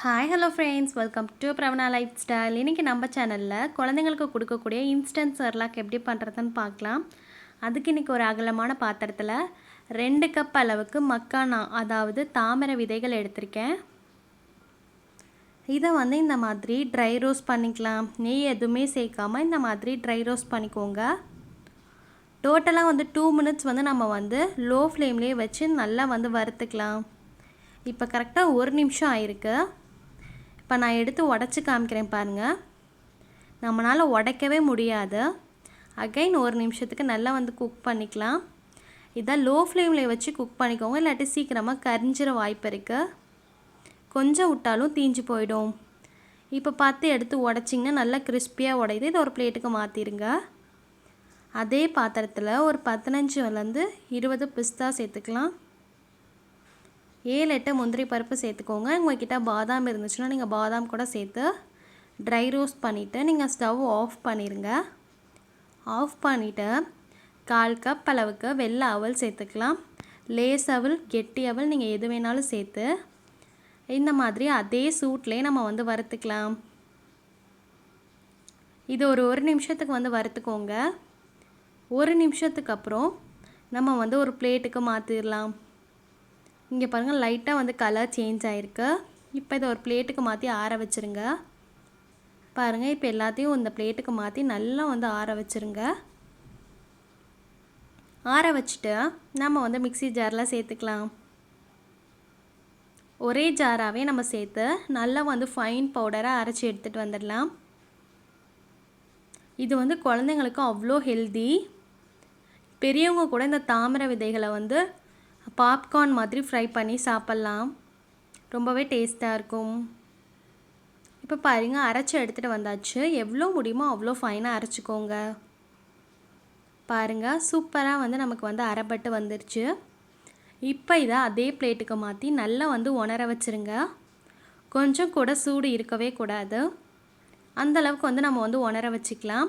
Hi hello friends welcome to Pravana lifestyle இன்றைக்கி நம்ம சேனலில் குழந்தைங்களுக்கு கொடுக்கக்கூடிய இன்ஸ்டன்ட் சர்லாக் எப்படி பண்ணுறதுன்னு பார்க்கலாம். அதுக்கு இன்றைக்கி ஒரு அகலமான பாத்திரத்தில் ரெண்டு கப் அளவுக்கு மக்கானா அதாவது தாமரை விதைகள் எடுத்திருக்கேன். இதை வந்து இந்த மாதிரி ட்ரை ரோஸ் பண்ணிக்கலாம். நெய் எதுவுமே சேர்க்காமல் இந்த மாதிரி ட்ரை ரோஸ் பண்ணிக்கோங்க. டோட்டலாக வந்து டூ மினிட்ஸ் வந்து நம்ம வந்து லோ ஃப்ளேம்லேயே வச்சு நல்லா வந்து வறுத்துக்கலாம். இப்போ கரெக்டாக ஒரு நிமிஷம் ஆயிருக்கு. இப்போ நான் எடுத்து உடச்சி காமிக்கிறேன் பாருங்கள் நம்மளால் உடைக்கவே முடியாது. அகைன் ஒரு நிமிஷத்துக்கு நல்லா வந்து குக் பண்ணிக்கலாம். இதான் லோ ஃப்ளேமில் வச்சு குக் பண்ணிக்கோங்க. இல்லாட்டி சீக்கிரமாக கரிஞ்சிற வாய்ப்பு இருக்குது கொஞ்சம் விட்டாலும் தீஞ்சு போயிடும். இப்போ பார்த்து எடுத்து உடச்சிங்கன்னா நல்லா கிறிஸ்பியாக உடையுது. இதை ஒரு பிளேட்டுக்கு மாற்றிடுங்க அதே பாத்திரத்தில் ஒரு பதினஞ்சுலேருந்து இருபது பிஸ்தா சேர்த்துக்கலாம். ஏழு எட்டு முந்திரி பருப்பு சேர்த்துக்கோங்க. உங்கள்கிட்ட பாதாம் இருந்துச்சுன்னா நீங்கள் பாதாம் கூட சேர்த்து ட்ரை ரோஸ்ட் பண்ணிவிட்டு நீங்கள் ஸ்டவ் ஆஃப் பண்ணிடுங்க ஆஃப் பண்ணிவிட்டு கால் கப் அளவுக்கு வெள்ளை அவல் சேர்த்துக்கலாம். லேஸ் அவல் கெட்டி அவல் நீங்கள் எது வேணாலும் சேர்த்து இந்த மாதிரி அதே சூட்லேயே நம்ம வந்து வறுத்துக்கலாம். இது ஒரு ஒரு நிமிஷத்துக்கு வந்து வறுத்துக்கோங்க. ஒரு நிமிஷத்துக்கு அப்புறம் நம்ம வந்து ஒரு பிளேட்டுக்கு மாற்றிடலாம் இங்கே பாருங்கள் லைட்டாக வந்து கலர் சேஞ்ச் ஆகிருக்கு இப்போ இதை ஒரு பிளேட்டுக்கு மாற்றி ஆற வச்சுருங்க. பாருங்கள் இப்போ எல்லாத்தையும் இந்த பிளேட்டுக்கு மாற்றி நல்லா வந்து ஆற வச்சுருங்க. ஆற வச்சுட்டு நம்ம வந்து மிக்சி ஜாரில் சேர்த்துக்கலாம். ஒரே ஜாராகவே நம்ம சேர்த்து நல்லா வந்து ஃபைன் பவுடராக அரைச்சி எடுத்துகிட்டு வந்துடலாம். இது வந்து குழந்தைங்களுக்கு அவ்வளோ ஹெல்தி பெரியவங்க கூட இந்த தாமரை விதைகளை வந்து பாப்கார்ன் மாதிரி ஃப்ரை பண்ணி சாப்பிட்லாம். ரொம்பவே டேஸ்ட்டாக இருக்கும். இப்போ பாருங்கள் அரைச்சி எடுத்துகிட்டு வந்தாச்சு. எவ்வளோ முடியுமோ அவ்வளோ ஃபைனாக அரைச்சிக்கோங்க. பாருங்கள் சூப்பராக வந்து நமக்கு வந்து அரைப்பட்டு வந்துருச்சு. இப்போ இதை அதே பிளேட்டுக்கு மாற்றி நல்லா வந்து உணர வச்சுருங்க. கொஞ்சம் கூட சூடு இருக்கவே கூடாது. அந்தளவுக்கு வந்து நம்ம வந்து உணர வச்சுக்கலாம்.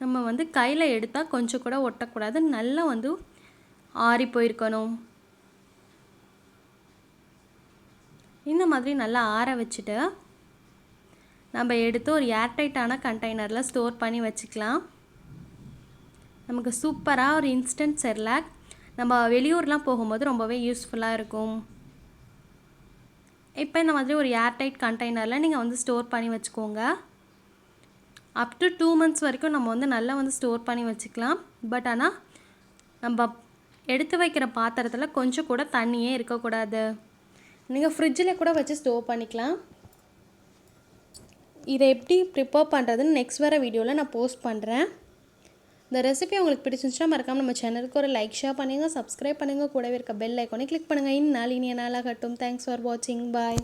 நம்ம வந்து கையில் எடுத்தால் கொஞ்சம் கூட ஒட்டக்கூடாது. நல்லா வந்து ஆறி போயிருக்கணும். இந்த மாதிரி நல்லா ஆற வச்சுட்டு நம்ம எடுத்து ஒரு ஏர்டைட்டான கண்டெய்னரில் ஸ்டோர் பண்ணி வச்சுக்கலாம். நமக்கு சூப்பராக ஒரு இன்ஸ்டன்ட் செர்லாக் நம்ம வெளியூர்லாம் போகும்போது ரொம்பவே யூஸ்ஃபுல்லாக இருக்கும். இப்போ இந்த மாதிரி ஒரு ஏர்டைட் கண்டெய்னரில் நீங்கள் வந்து ஸ்டோர் பண்ணி வச்சுக்கோங்க. அப் டு டூ மந்த்ஸ் வரைக்கும் நம்ம வந்து நல்லா வந்து ஸ்டோர் பண்ணி வச்சுக்கலாம். பட் ஆனால் நம்ம எடுத்து வைக்கிற பாத்திரத்தில் கொஞ்சம் கூட தண்ணியே இருக்கக்கூடாது. நீங்கள் ஃப்ரிட்ஜில் கூட வச்சு ஸ்டோர் பண்ணிக்கலாம். இதை எப்படி ப்ரிப்பேர் பண்ணுறதுன்னு நெக்ஸ்ட் வர வீடியோவில் நான் போஸ்ட் பண்ணுறேன் இந்த ரெசிபி உங்களுக்கு பிடிச்சிருந்துச்சுன்னா மறக்காமல் நம்ம சேனலுக்கு ஒரு லைக் ஷேர் பண்ணுங்கள் சப்ஸ்கிரைப் பண்ணுங்கள் கூடவே இருக்க பெல் ஐக்கானே கிளிக் பண்ணுங்கள் இந்நாள் இனிய நாளாகட்டும். தேங்க்ஸ் ஃபார் வாட்சிங் பாய்